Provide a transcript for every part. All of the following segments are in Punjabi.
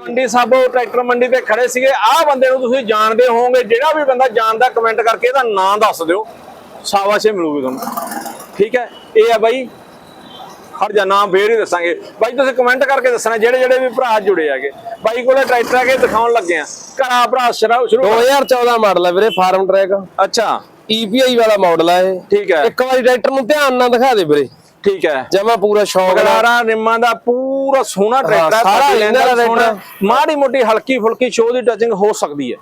ਮੰਡੀ ਸਾਬੋ ਟਰੈਕਟਰ ਮੰਡੀ ਤੇ ਖੜੇ ਸੀਗੇ। ਆਹ ਬੰਦੇ ਨੂੰ ਤੁਸੀਂ ਜਾਣਦੇ ਹੋਵੋਗੇ ਜਿਹੜਾ ਵੀ ਬੰਦਾ ਜਾਣਦਾ ਕਮੈਂਟ ਕਰਕੇ ਇਹਦਾ ਨਾਂ ਦੱਸ ਦਿਓ। ਸ਼ਾਬਾਸ਼ੇ ਮਿਲੂਗੀ ਤੁਹਾਨੂੰ। ਠੀਕ ਹੈ? ਇਹ ਆ ਬਾਈ। ਹਟ ਜਾ ਨਾਮ ਫੇਰ ਹੀ ਦੱਸਾਂਗੇ। ਬਾਈ ਤੁਸੀਂ ਕਮੈਂਟ ਕਰਕੇ ਦੱਸਣਾ ਜਿਹੜੇ ਜਿਹੜੇ ਵੀ ਭਰਾ ਜੁੜੇ ਹੈਗੇ। ਬਾਈ ਕੋਲੇ ਟਰੈਕਟਰ ਹੈਗੇ ਦਿਖਾਉਣ ਲੱਗੇ ਆ। ਘਰਾਂ ਭਰਾ ਸ਼ੁਰੂ ਸ਼ੁਰੂ ਕਰ- 2014 ਮਾਡਲ ਹੈ ਵੀਰੇ ਫਾਰਮ ਟਰੈਕ ਅੱਛਾ। EPI ਵਾਲਾ ਮਾਡਲ ਹੈ ਇਹ। ਠੀਕ ਹੈ। ਇੱਕ ਵਾਰੀ ਟਰੈਕਟਰ ਨੂੰ ਧਿਆਨ ਨਾਲ ਦਿਖਾ ਦੇ ਵੀਰੇ। ਠੀਕ ਹੈ। ਜਮਾ ਪੂਰਾ ਸ਼ੌਕ ਗਲਾਰਾ ਨਿੰਮਾਂ ਦਾ ਪੂਰਾ ਸੋਹਣਾ ਟਰੈਕਟਰ ਹੈ ਸਾਰਾ ਲੈਂਦਾ ਦਾ ਸੋਹਣਾ। ਮਾੜੀ ਮੋਟੀ ਹਲਕੀ ਫੁਲਕੀ ਸ਼ੋਅ ਦੀ ਟੱਚਿੰਗ ਹੋ ਸਕਦੀ ਹੈ।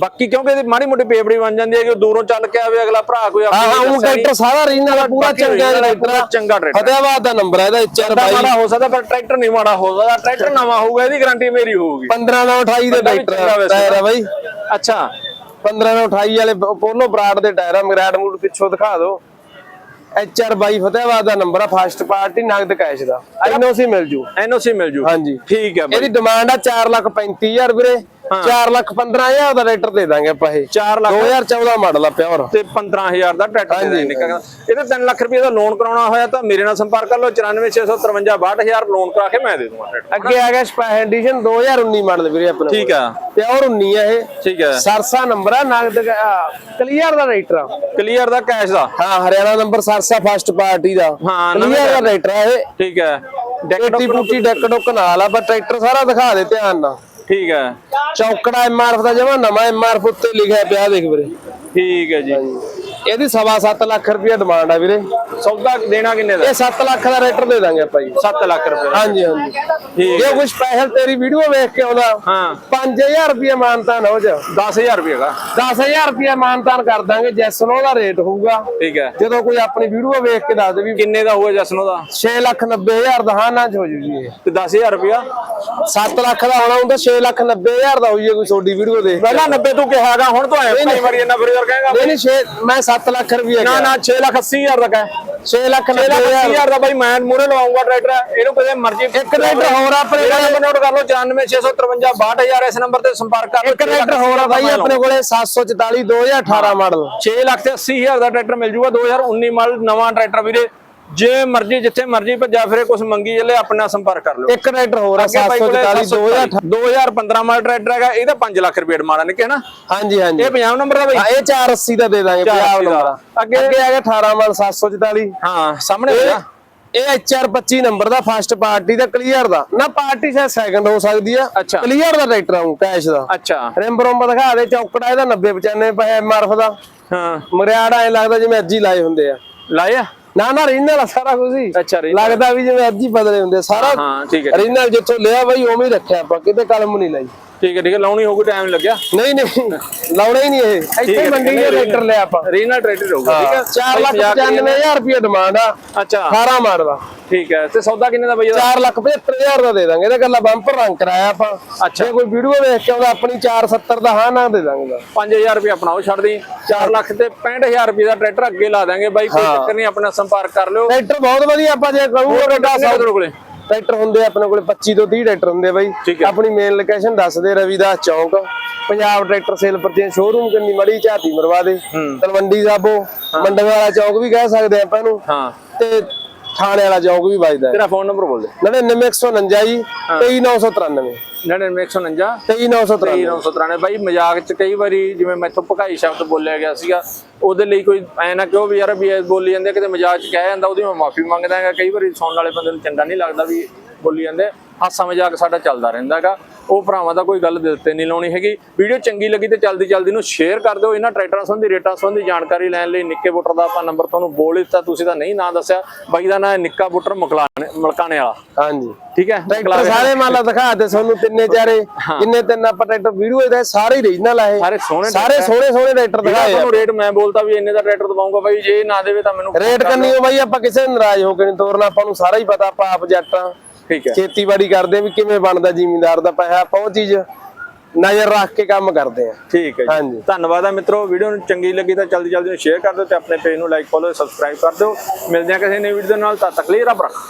ਬਾਕੀ ਕਿਉਂਕਿ ਇਹਦੀ ਮਾੜੀ ਮੋਟੀ ਪੇਪੜੀ ਬਣ ਜਾਂਦੀ ਹੈ ਕਿ ਦੂਰੋਂ ਚੱਲ ਕੇ ਆਵੇ ਅਗਲਾ ਭਰਾ ਕੋਈ ਹਾਂ ਹਾਂ ਉਹ। ਟਰੈਕਟਰ ਸਾਰਾ ਰੀਨਾ ਦਾ ਪੂਰਾ ਚੰਗਾ ਟਰੈਕਟਰ ਚੰਗਾ ਟਰੈਕਟਰ। ਫਤਿਆਬਾਦ ਦਾ ਨੰਬਰ ਹੈ ਇਹਦਾ HR ਬੰਦਾ 22 ਮਾੜਾ ਹੋ ਸਕਦਾ ਪਰ ਟਰੈਕਟਰ ਨਹੀਂ ਮਾੜਾ ਹੋ ਸਕਦਾ। ਟਰੈਕਟਰ ਨਵਾਂ ਹੋਊਗਾ ਇਹਦੀ ਗਾਰੰਟੀ ਮੇਰੀ ਹੋਊਗੀ। 15 ਨਾਲ 28 ਦੇ ਟਰੈਕਟਰ ਟਾਇਰ ਹੈ ਬਾਈ। ਅੱਛਾ। 15 ਨਾਲ 28 ਵਾਲੇ ਪੋਲੋ ਬਰਾਡ ਦੇ ਟਾਇਰ ਆ ਮਗਰਾਟ ਮੂਡ ਪਿੱਛੋਂ ਦਿਖਾ ਦਿਓ। HR 22 ਫਤਿਆਬਾਦ ਦਾ ਨੰਬਰ ਆ ਫਸਟ ਪਾਰਟੀ ਨਗਦ ਕੈਸ਼ ਦਾ। ਐਨਓਸੀ ਮਿਲ ਜੂ। ਐਨਓਸੀ ਮਿਲ ਜੂ। ਹਾਂਜੀ। ਠੀਕ ਹੈ ਇਹਦੀ ਬਾਈ ਡਿਮਾਂਡ ਆ 4 ਲੱਖ 35000 ਵੀਰੇ। 4 ਲੱਖ 15000 ਦਾ ਟਰੈਕਟਰ ਦੇ ਦਾਂਗੇ ਆਪਾਂ ਇਹ। 4 ਲੱਖ। 2014 ਮਾਡਲ ਆ ਪਿਓਰ। ਤੇ 15000 ਦਾ ਟਰੈਕਟਰ ਦੇ। ਨਿਕਲਦਾ ਇਹਦੇ 3 ਲੱਖ ਰੁਪਏ ਦਾ ਲੋਨ ਕਰਾਉਣਾ ਹੋਇਆ ਤਾਂ ਮੇਰੇ ਨਾਲ ਸੰਪਰਕ ਕਰ ਲਓ 94653 62000 ਲੋਨ ਕਰਾ ਕੇ ਮੈਂ ਦੇ ਦੂੰਗਾ ਅੱਗੇ ਆ ਗਿਆ ਸਪੈਸ਼ਲ ਐਡੀਸ਼ਨ 2019 ਮਾਡਲ ਵੀਰੇ ਆਪਣਾ ਠੀਕ ਆ। ਪਿਓਰ 19 ਆ ਇਹ। ਠੀਕ ਹੈ ਸਰਸਾ ਨੰਬਰ ਆ ਨਗਦ ਕਲੀਅਰ ਦਾ ਟਰੈਕਟਰ ਆ। ਕਲੀਅਰ ਦਾ ਕੈਸ਼ ਦਾ। ਹਾਂ Haryana number Sirsa first party ਦਾ। ਹਾਂ, ਕਲੀਅਰ ਦਾ ਟਰੈਕਟਰ। ਆ ਇਹ। ਠੀਕ ਹੈ ਡੈਕ ਪੂਟੀ ਡੈਕ ਡੁੱਕ ਨਾਲ ਆ ਪਰ ਟਰੈਕਟਰ ਸਾਰਾ ਦਿਖਾ ਦੇ ਧਿਆਨ ਨਾਲ। ਠੀਕ ਹੈ। ਚੌਕੜਾ ਐਮਆਰਐਫ ਦਾ ਜਮਾ ਨਵਾਂ ਐਮਆਰਐਫ ਉੱਤੇ ਲਿਖਿਆ ਪਿਆ ਦੇਖ ਵੀਰੇ। ਠੀਕ ਹੈ ਜੀ। ਇਹਦੀ ਸਵਾ ਸੱਤ ਲੱਖ ਰੁਪਏ ਡਿਮਾਂਡ ਆ ਵੀਰੇ। ਸੌਦਾ ਦੇਣਾ ਕਿੰਨੇ ਦਾ? ਇਹ 7 ਲੱਖ ਦਾ ਟਰੈਕਟਰ ਦੇ ਦਾਂਗੇ ਆਪਾਂ ਜੀ। 7 ਲੱਖ ਰੁਪਏ ਦਾ। ਹਾਂਜੀ ਹਾਂਜੀ। ਠੀਕ ਜੇ ਕੋਈ ਸਪੈਸ਼ਲ ਤੇਰੀ ਵੀਡੀਓ ਵੇਖ ਕੇ ਆਉਂਦਾ ਹਾਂ। 5000 ਰੁਪਏ ਮਾਨਤਾਨ ਹੋ ਜਾ। 10000 ਰੁਪਏ ਦਾ। 10000 ਰੁਪਏ ਮਾਨਤਾਨ ਕਰ ਦਾਂਗੇ ਜੈਸਨ ਉਹਦਾ ਰੇਟ ਹੋਊਗਾ। ਠੀਕ ਹੈ। ਜਦੋਂ ਕੋਈ ਆਪਣੀ ਵੀਡੀਓ ਵੇਖ ਕੇ ਦੱਸ ਦੇ ਵੀ ਕਿੰਨੇ ਦਾ ਹੋਇਆ ਜਸਨੋ ਦਾ? 6 ਲੱਖ 90000 ਦਾ ਹਾਂ ਨਾ ਚ ਹੋ ਜੂ ਜੀ ਇਹ। ਤੇ 10000 ਰੁਪਿਆ 7 ਲੱਖ ਦਾ ਹੋਣਾ ਹੁੰਦਾ 6 ਲੱਖ 90000 ਦਾ ਹੋਈ ਜੇ ਕੋਈ ਤੁਹਾਡੀ ਵੀਡੀਓ ਦੇਖ। ਪਹਿਲਾਂ 90 ਤੂੰ ਕਿਹਾਗਾ ਹੁਣ ਤੂੰ ਐ ਭਾਈ ਵਾਰੀ ਇਹਨਾਂ ਫਿਰ ਕਹੇਗਾ। ਨਹੀਂ ਨਹੀਂ 6 ਮੈਂ 7 ਲੱਖ ਰੁਪਏ ਨਾ ਨਾ 6 ਲੱਖ 80000 ਦਾ ਕਹੇ। 6 ਲੱਖ 6 ਲੱਖ 90000 80000 ਦਾ ਬਾਈ ਮੈਂ ਮੂਰੇ ਲਵਾਉਂਗਾ ਟਰੈਕਟਰ ਇਹਨੂੰ ਕਦੇ ਮਰਜ਼ੀ ਇੱਕ ਟਰੈਕਟਰ ਹੋਰ ਆਪਣੇ ਨੰਬਰ ਨੋਟ ਕਰ ਲਓ 94653 62000 ਇਸ ਨੰਬਰ ਤੇ ਸੰਪਰਕ ਕਰ ਲਓ ਇੱਕ ਟਰੈਕਟਰ ਹੋਰ ਆ ਬਾਈ ਆਪਣੇ ਕੋਲੇ 744 2018 ਮਾਡਲ 6 ਲੱਖ ਤੇ 80000 ਦਾ ਟਰੈਕਟਰ ਮਿਲ ਜੂਗਾ 2019 ਮਾਡਲ ਨਵਾਂ ਟਰੈਕਟਰ ਵੀਰੇ। ਜੇ ਮਰਜ਼ੀ ਜਿੱਥੇ ਮਰਜ਼ੀ ਭੱਜਾ ਫਿਰੇ ਕੁਝ ਮੰਗੀ ਚੱਲੇ ਆਪਣੇ ਸੰਪਰਕ ਕਰ ਲਓ। ਇੱਕ ਟਰੈਕਟਰ ਹੋਰ ਆ ਅੱਗੇ ਬਾਈ ਕੋਲੇ 744 2018 2015 ਮਾਡਲ ਟਰੈਕਟਰ ਹੈਗਾ ਇਹਦਾ 5 ਲੱਖ ਰੁਪਏ ਡਿਮਾਂਡ ਨਾ ਹਾਂਜੀ ਹਾਂਜੀ। ਇਹ 50 ਨੰਬਰ ਦਾ ਬਾਈ। ਇਹ 480 ਦਾ ਦੇ ਦਾਂਗੇ 50 480 ਦਾ। ਨੰਬਰ ਅੱਗੇ ਅੱਗੇ ਆ ਗਿਆ 18 ਮਾਡਲ 744 ਹਾਂ ਸਾਹਮਣੇ ਇਹ ਹੋਇਆ ਇਹ HR 25 ਨੰਬਰ ਦਾ ਫਸਟ ਪਾਰਟੀ ਦਾ ਕਲੀਅਰ ਦਾ। ਨਾ ਪਾਰਟੀ ਸ਼ਾਇਦ ਸੈਕੰਡ ਹੋ ਸਕਦੀ ਆ। ਕਲੀਅਰ ਦਾ ਟਰੈਕਟਰ ਆਉਂ ਕੈਸ਼ ਦਾ। ਅੱਛਾ। ਰਿੰਬ ਰੋਂਬ ਦਿਖਾ ਦੇ ਚੌਕੜਾ ਇਹਦਾ 90 95 ਪੈਸੇ ਐਮਆਰਐਫ ਦਾ। ਹਾਂ। ਮਰਿਆੜਾ ਐ ਲੱਗਦਾ ਜਿਵੇਂ ਅੱਜ ਹੀ ਲਾਏ ਹੁੰਦੇ ਆ। ਲਾਇਆ ਨਾ ਨਾ ਰੀਨਲ ਸਾਰਾ ਕੁਝ ਹੀ ਅੱਛਾ ਲੱਗਦਾ ਵੀ ਜਿਵੇਂ ਅੱਜ ਹੀ ਬਦਲੇ ਹੁੰਦੇ। ਸਾਰਾ ਹਾਂ ਠੀਕ ਹੈ ਰੀਨਲ ਜਿੱਥੋਂ ਲਿਆ ਬਾਈ ਉਵੇਂ ਹੀ ਰੱਖਿਆ ਆਪਾਂ ਕਿਤੇ ਕਲਮ ਨਹੀਂ ਲਾਈ। ਠੀਕ ਹੈ ਠੀਕ ਹੈ ਲਾਉਣੀ ਹੋਊਗੀ ਟਾਈਮ ਲੱਗਿਆ। ਨਹੀਂ ਨਹੀਂ ਲਾਉਣਾ ਹੀ ਨਹੀਂ ਇਹ। ਇੱਥੇ ਮੰਡੀ ਦੇ ਟਰੈਕਟਰ ਲਿਆ ਆਪਾਂ। ਰੀਨਲ ਟਰੈਕਟਰ ਹੋਊਗਾ ਠੀਕ ਹੈ। 4 ਲੱਖ 95000 ਰੁਪਏ ਡਿਮਾਂਡ ਆ। ਅੱਛਾ। 18 ਮਾਡਲ ਠੀਕ ਹੈ ਤੇ ਸੌਦਾ ਕਿੰਨੇ ਦਾ ਬਈ ਇਹਦਾ? 4 ਲੱਖ 75000 ਦਾ ਦੇ ਦਾਂਗੇ ਇਹਦਾ ਗੱਲਾਂ ਬੰਪਰ ਰੰਗ ਕਰਾਇਆ ਆਪਾਂ। ਅੱਛਾ। ਜੇ ਕੋਈ ਵੀਡੀਓ ਵੇਖ ਕੇ ਆਉਂਦਾ ਆਪਣੀ 470 ਦਾ ਹਾਂ ਨਾ ਦੇ ਦਾਂਗੇ 5000 ਰੁਪਏ ਆਪਣਾ ਉਹ ਛੱਡ ਦੀ 4 ਲੱਖ ਤੇ 65000 ਰੁਪਏ ਦਾ ਟਰੈਕਟਰ ਅੱਗੇ ਲਾ ਦਾਂਗੇ ਬਾਈ ਕੋਈ। ਚੱਕਰ ਨਹੀਂ ਆਪਣਾ ਸੰਪਰਕ ਕਰ ਲਿਓ। ਟਰੈਕਟਰ ਬਹੁਤ ਵਧੀਆ ਆਪਾਂ ਜੇ ਕਹੂੰਗੇ ਕਿੰਨਾ ਤੁਹਾਡੇ ਕੋਲੇ? ਟਰੈਕਟਰ ਹੁੰਦੇ ਆਪਣੇ ਕੋਲੇ 25 ਤੋਂ 30 ਟਰੈਕਟਰ ਹੁੰਦੇ ਬਾਈ। ਆਪਣੀ ਮੇਨ ਲੋਕੇਸ਼ਨ ਦੱਸ ਦੇ Ravidas Chowk. Punjab tractor sale purchase showroom ਕੰਨੀ ਮੜੀ ਝਾਤੀ ਮਰਵਾ ਦੇ। ਤਲਵੰਡੀ ਸਾਬੋ ਮੰਡਵੇ ਵਾਲਾ ਚੌਂਕ ਵੀ ਕਹਿ ਸਕਦੇ ਆਪਾਂ ਇਹਨੂੰ ਹਾਂ। ਤੇ ਥਾਣੇ ਵਾਲਾ ਚੌਂਕ ਵੀ ਵੱਜਦਾ ਹੈ। ਤੇਰਾ ਫੋਨ ਨੰਬਰ ਬੋਲ ਦੇ। 99149 ਜੀ 23993 99149 23993 993 ਬਾਈ ਮਜ਼ਾਕ ਚ ਕਈ ਵਾਰੀ ਜਿਵੇਂ ਮੈਥੋਂ ਭਕਾਈ ਸ਼ਬਦ ਬੋਲਿਆ ਗਿਆ ਸੀਗਾ ਉਹਦੇ ਲਈ ਕੋਈ ਐ ਨਾ ਕਿਉਂ ਵੀ ਯਾਰ ਵੀ ਬੋਲੀ ਜਾਂਦੇ ਕਿਤੇ ਮਜ਼ਾਕ ਚ ਕਹਿ ਜਾਂਦਾ ਉਹਦੀ ਮੈਂ ਮਾਫੀ ਮੰਗਦਾ ਹੈਗਾ। ਕਈ ਵਾਰੀ ਸੁਣਨ ਵਾਲੇ ਬੰਦੇ ਨੂੰ ਚੰਗਾ ਨਹੀਂ ਲੱਗਦਾ ਵੀ ਬੋਲੀ ਜਾਂਦੇ। ਹਾਸਾ ਮਜ਼ਾਕ ਸਾਡਾ ਚੱਲਦਾ ਰਹਿੰਦਾ ਹੈਗਾ। ਉਹ ਭਰਾਵਾਂ ਦਾ ਕੋਈ ਗੱਲ ਦਿਲ ਤੇ ਨਹੀਂ ਲਾਉਣੀ ਹੈਗੀ। ਵੀਡੀਓ ਚੰਗੀ ਲੱਗੀ ਤੇ ਜਲਦੀ ਜਲਦੀ ਨੂੰ ਸ਼ੇਅਰ ਕਰ ਦਿਓ। ਇਹਨਾਂ ਟਰੈਕਟਰਾਂ ਸੰਬੰਧੀ ਰੇਟਾਂ ਸੰਬੰਧੀ ਜਾਣਕਾਰੀ ਲੈਣ ਲਈ ਨਿੱਕੇ ਬੁੱਟਰ ਦਾ ਆਪਾਂ ਨੰਬਰ ਤੁਹਾਨੂੰ ਬੋਲ ਦਿੱਤਾ। ਤੁਸੀਂ ਤਾਂ ਨਹੀਂ ਨਾਂ ਦੱਸਿਆ। ਬਾਈ ਦਾ ਨਾਂ ਨਿੱਕਾ ਬੁੱਟਰ ਮਕਲਾਣੇ ਮਲਕਾਣੇ ਵਾਲਾ। ਹਾਂਜੀ। ਠੀਕ ਹੈ? ਟਰੈਕਟਰ ਸਾਰੇ ਮੰਨ ਲਾ ਦਿਖਾ ਦੇ ਤੁਹਾਨੂੰ ਤਿੰਨੇ ਚਾਰੇ। ਜਿੰਨੇ ਤਿੰਨ ਆਪਾਂ ਟਰੈਕਟਰ ਵੀਡੀਓ ਇਹਦੇ ਸਾਰੇ ਰੀਜਨਲ ਆ ਇਹ। ਸਾਰੇ ਸੋਹਣੇ ਸਾਰੇ ਸੋਹਣੇ ਸੋਹਣੇ ਟਰੈਕਟਰ ਦਿਖਾਏ ਤੁਹਾਨੂੰ ਰੇਟ ਮੈਂ ਬੋਲਤਾ ਵੀ ਇੰਨੇ ਦਾ ਟਰੈਕਟਰ ਦਵਾਉਂਗਾ ਬਾਈ। ਜੇ ਨਾ ਦੇਵੇ ਤਾਂ ਮੈਨੂੰ ਰੇਟ ਕੰਨੀ ਹੋ ਬਾਈ ਆਪਾਂ ਕਿਸੇ ਨਾਰਾਜ਼ ਹੋ ਕੇ ਨਹੀਂ ਤੋਰਨਾ। ਆਪਾਂ ਨੂੰ ਸਾਰਾ ਹੀ ਪਤਾ ਆਪਾਂ ਆਪ ਜੱਟਾਂ ਠੀਕ ਹੈ। ਖੇਤੀਬਾੜੀ ਕਰਦੇ ਆ ਵੀ ਕਿਵੇਂ ਬਣਦਾ ਜ਼ਿਮੀਂਦਾਰ ਦਾ ਪੈਸਾ ਆਪਾਂ ਉਹ ਚੀਜ਼ ਨਜ਼ਰ ਰੱਖ ਕੇ ਕੰਮ ਕਰਦੇ ਆ। ਠੀਕ ਹੈ ਹਾਂਜੀ। ਧੰਨਵਾਦ ਆ ਮਿੱਤਰੋ ਵੀਡੀਓ ਨੂੰ ਚੰਗੀ ਲੱਗੀ ਤਾਂ ਜਲਦੀ ਜਲਦੀ ਨੂੰ ਸ਼ੇਅਰ ਕਰ ਦਿਓ ਤੇ ਆਪਣੇ ਪੇਜ ਨੂੰ ਲਾਈਕ ਫੋਲੋ ਸਬਸਕ੍ਰਾਈਬ ਕਰ ਦਿਓ। ਮਿਲਦੇ ਹਾਂ ਕਿਸੇ ਨਵੀਂ ਵੀਡੀਓ ਨਾਲ ਤਦ ਤੱਕ ਲਈ ਰੱਬ ਰੱਖ।